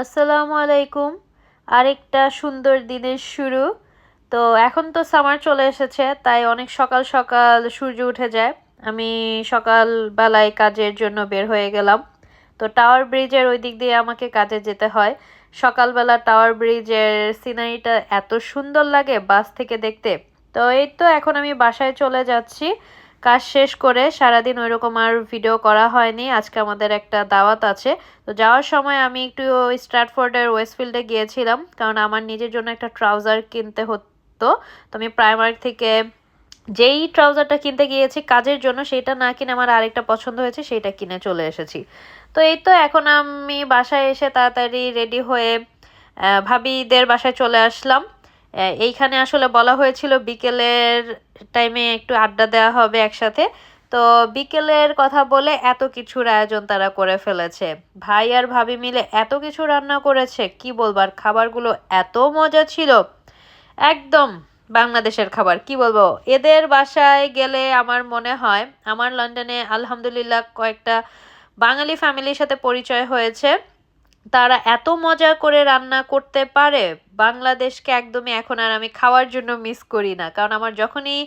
আসসালামু আলাইকুম। আরেকটা সুন্দর দিনের শুরু। তো এখন তো সামার চলে এসেছে, তাই অনেক সকাল সকাল সূর্য উঠে যায়। আমি সকালবেলায় কাজের জন্য বের হয়ে গেলাম। তো টাওয়ার ব্রিজের ওই দিক দিয়ে আমাকে কাজে যেতে হয়। সকালবেলা টাওয়ার ব্রিজের সিনারিটা এত সুন্দর লাগে বাস থেকে দেখতে। তো এই তো এখন আমি বাসায় চলে যাচ্ছি। কাজ শেষ করে সারাদিন ওইরকম আর ভিডিও করা হয়নি। আজকে আমাদের একটা দাওয়াত আছে। তো যাওয়ার সময় আমি একটু স্ট্র্যাটফোর্ডের ওয়েস্টফিল্ডে গিয়েছিলাম, কারণ আমার নিজের জন্য একটা ট্রাউজার কিনতে হতো। তো আমি প্রাইমার্ক থেকে যেই ট্রাউজারটা কিনতে গিয়েছি কাজের জন্য, সেটা না কিনে আমার আরেকটা পছন্দ হয়েছে, সেটা কিনে চলে এসেছি। তো এই তো এখন আমি বাসায় এসে তাড়াতাড়ি রেডি হয়ে ভাবিদের বাসায় চলে আসলাম। এইখানে আসলে বলা হয়েছিল বিকেলের টাইমে একটু আড্ডা দেওয়া হবে একসাথে। তো বিকেলের কথা বলে এত কিছুর আয়োজন তারা করে ফেলেছে। ভাই আর ভাবি মিলে এত কিছু রান্না করেছে, কি বলবার খাবারগুলো এত মজা ছিল। একদম বাংলাদেশের খাবার, কি বলব? এদের বাসায় গেলে আমার মনে হয়, আমার লন্ডনে আলহামদুলিল্লাহ কয়েকটা বাঙালি ফ্যামিলির সাথে পরিচয় হয়েছে। তারা এত মজা করে রান্না করতে পারে, বাংলাদেশকে একদমই এখন আর আমি খাওয়ার জন্য মিস করি না। কারণ আমার যখনই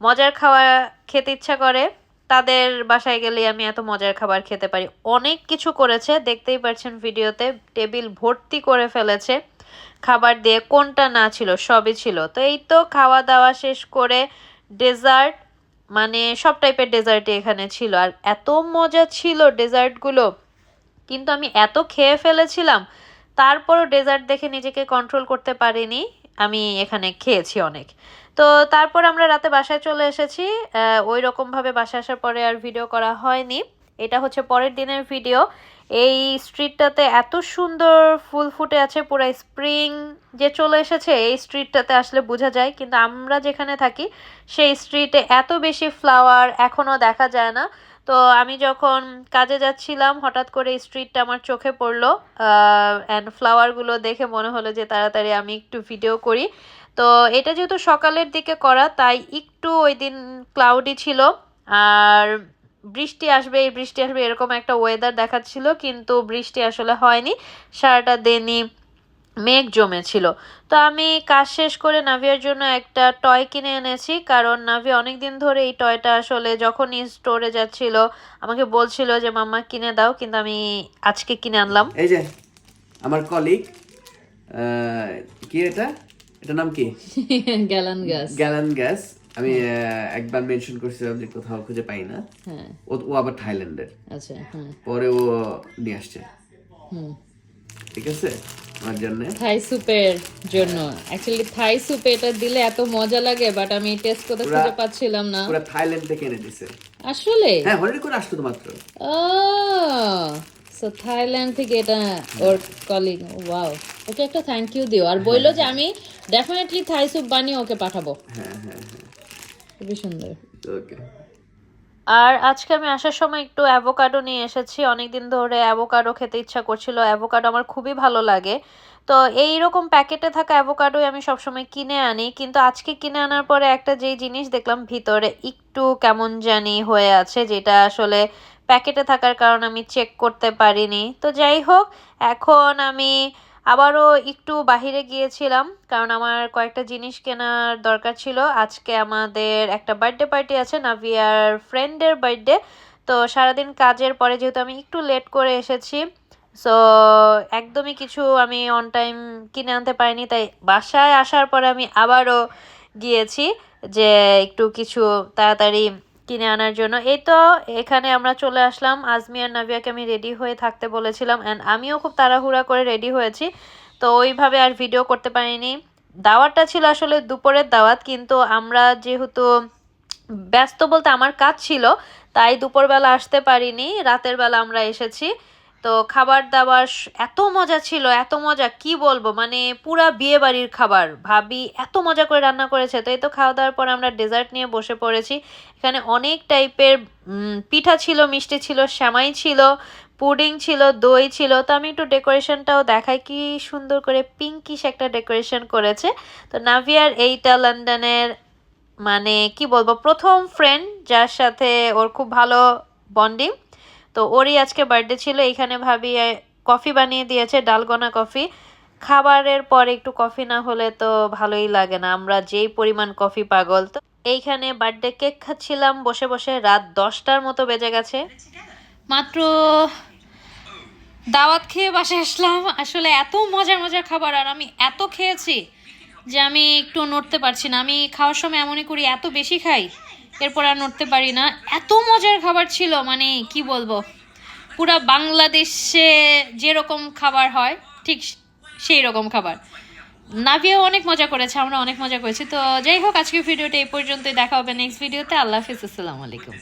মজার খাওয়া খেতে ইচ্ছা করে, তাদের বাসায় গেলে আমি এত মজার খাবার খেতে পারি। অনেক কিছু করেছে, দেখতেই পাচ্ছেন ভিডিওতে, টেবিল ভর্তি করে ফেলেছে। খাবার দিয়ে কোনটা না ছিল, সবই ছিল। তো এই তো খাওয়া দাওয়া শেষ করে ডেজার্ট মানে সব টাইপের ডেজার্টই এখানে ছিল। আর এত মজা ছিল ডেজার্টগুলো কিন্তু আমি এত খেয়ে ফেলেছিলাম, তারপরও ডেজার্ট দেখে নিজেকে কন্ট্রোল করতে পারিনি। আমি এখানে খেয়েছি অনেক। তো তারপর আমরা রাতে বাসায় চলে এসেছি। ওই রকমভাবে বাসায় আসার পরে আর ভিডিও করা হয়নি। এটা হচ্ছে পরের দিনের ভিডিও এই স্ট্রিটটাতে এত সুন্দর ফুল ফুটে আছে, পুরো স্প্রিং যে চলে এসেছে, এই স্ট্রিটটাতে আসলে বোঝা যায়। কিন্তু আমরা যেখানে থাকি, সেই স্ট্রিটে এত বেশি ফ্লাওয়ার এখনও দেখা যায় না। তো আমি যখন কাজে যাচ্ছিলাম, হঠাৎ করে স্ট্রিটটা আমার চোখে পড়ল অ্যান্ড ফ্লাওয়ারগুলো দেখে মনে হলো যে তাড়াতাড়ি আমি একটু ভিডিও করি। তো এটা যেহেতু সকালের দিকে করা, তাই একটু ওই দিন ক্লাউডি ছিল। আর বৃষ্টি আসবে, এই বৃষ্টি আসবে এরকম একটা ওয়েদার দেখাচ্ছিল, কিন্তু বৃষ্টি আসলে হয়নি। সারাটা দিনই মেঘ জমেছিল। তো আমি কাজ শেষ করে নাভিয়ার জন্য একটা টয় কিনে এনেছি কারণ নাভি অনেক দিন ধরে এই টয়টা আসলে যখনই স্টোরে যাচ্ছিল আমাকে বলছিল যে মাম্মা কিনে দাও কিন্তু আমি আজকে কিনে আনলাম। এই যে আমার কলিগ কি এটা? এটা নাম কি? গ্যালান গ্যাস। গ্যালান গ্যাস। আমি একবার মেনশন করছিলাম যে কোথাও খুঁজে পাই না। হ্যাঁ। ও ও আবার থাইল্যান্ডের। আচ্ছা হ্যাঁ। পরে ও নিয়ে আসছে। হুম। ঠিক আছে? জন্য? থাই স্যুপের জন্য। অ্যাকচুয়ালি থাই স্যুপ এটা দিলে এত মজা লাগে বাট আমি টেস্ট করতে খুঁজে পাচ্ছিলাম না। পুরো থাইল্যান্ড থেকে এনে আসলে? হ্যাঁ হলিডে করে আসতো মাত্র। ও সো থাইল্যান্ড থেকে এটা ওর কলিগ ওয়াও ওকে একটা থ্যাংক ইউ দিও। আর বলল যে আমি ডেফিনেটলি থাই স্যুপ বানিয়ে ওকে পাঠাবো। হ্যাঁ হ্যাঁ হ্যাঁ। খুবই সুন্দর। ওকে আর আজকে আমি আসার সময় একটু অ্যাভোকাডো নিয়ে এসেছি। অনেক দিন ধরে অ্যাভোকাডো খেতে ইচ্ছা করছিল। অ্যাভোকাডো আমার খুবই ভালো লাগে। তো এই রকম প্যাকেটে থাকা অ্যাভোকাডোই আমি সবসময় কিনে আনি। কিন্তু আজকে কিনে আনার পরে একটা যেই জিনিস দেখলাম ভিতরে একটু কেমন জানি হয়ে আছে, যেটা আসলে প্যাকেটে থাকার কারণে আমি চেক করতে পারিনি। তো যাই হোক, এখন আমি আবারও একটু বাহিরে গিয়েছিলাম, কারণ আমার কয়েকটা জিনিস কেনার দরকার ছিল। আজকে আমাদের একটা বার্থডে পার্টি আছে, নাভিয়ার ফ্রেন্ডের বার্থডে তো সারাদিন কাজের পরে যেহেতু আমি একটু লেট করে এসেছি সো একদমই কিছু আমি অন টাইম কিনে আনতে পারিনি, তাই বাসায় আসার পরে আমি আবারও গিয়েছি যে একটু কিছু তাড়াতাড়ি কিনে আনার জন্য। এই তো, এখানে আমরা চলে আসলাম। আজমি আর নাভিয়াকে আমি রেডি হয়ে থাকতে বলেছিলাম অ্যান্ড আমিও খুব তাড়াহুড়া করে রেডি হয়েছি। তো ওইভাবে আর ভিডিও করতে পারিনি। দাওয়াতটা ছিল আসলে দুপুরের দাওয়াত, কিন্তু আমরা যেহেতু ব্যস্ত বলতে আমার কাজ ছিল, তাই দুপুরবেলা আসতে পারিনি। রাতের বেলা আমরা এসেছি। তো খাবার দাবার এত মজা ছিল, এত মজা, কি বলব? মানে পুরা বিয়ে বাড়ির খাবার। ভাবি এত মজা করে রান্না করেছে। তো এই তো খাওয়া দাওয়ার পর আমরা ডেজার্ট নিয়ে বসে পড়েছি। এখানে অনেক টাইপের পিঠা ছিল, মিষ্টি ছিল শ্যামাই ছিল, পুডিং ছিল, দই ছিল। তো আমি একটু ডেকোরেশনটাও দেখাই। কি সুন্দর করে পিঙ্কিশ একটা ডেকোরেশন করেছে। তো নাভিয়ার এইটা লন্ডনের মানে কি বলব? প্রথম ফ্রেন্ড যার সাথে ওর খুব ভালো বন্ডিং তো ওরই আজকে বার্থডে ছিল এইখানে ভাবি কফি বানিয়ে দিয়েছে, ডালগোনা কফি। খাবারের পর একটু কফি না হলে তো ভালোই লাগে না, আমরা যেই পরিমাণ কফি পাগল। তো এইখানে বার্থডে কেক খাচ্ছিলাম, বসে বসে রাত দশটার মতো বেজে গেছে। মাত্র দাওয়াত খেয়ে বাসে আসলাম। আসলে এত মজার মজার খাবার, আর আমি এত খেয়েছি যে আমি একটু নড়তে পারছি না। আমি খাওয়ার সময় এমনই করি, এত বেশি খাই। এরপর আর নড়তে পারি না। এত মজার খাবার ছিল মানে কি বলব? পুরা বাংলাদেশে যেরকম খাবার হয়, ঠিক সেই রকম খাবার। নাভিয়াও অনেক মজা করেছে, আমরা অনেক মজা করেছি। তো যাই হোক, আজকের ভিডিওটা এই পর্যন্তই। দেখা হবে নেক্সট ভিডিওতে আল্লাহ হাফিজ, আসসালামু আলাইকুম।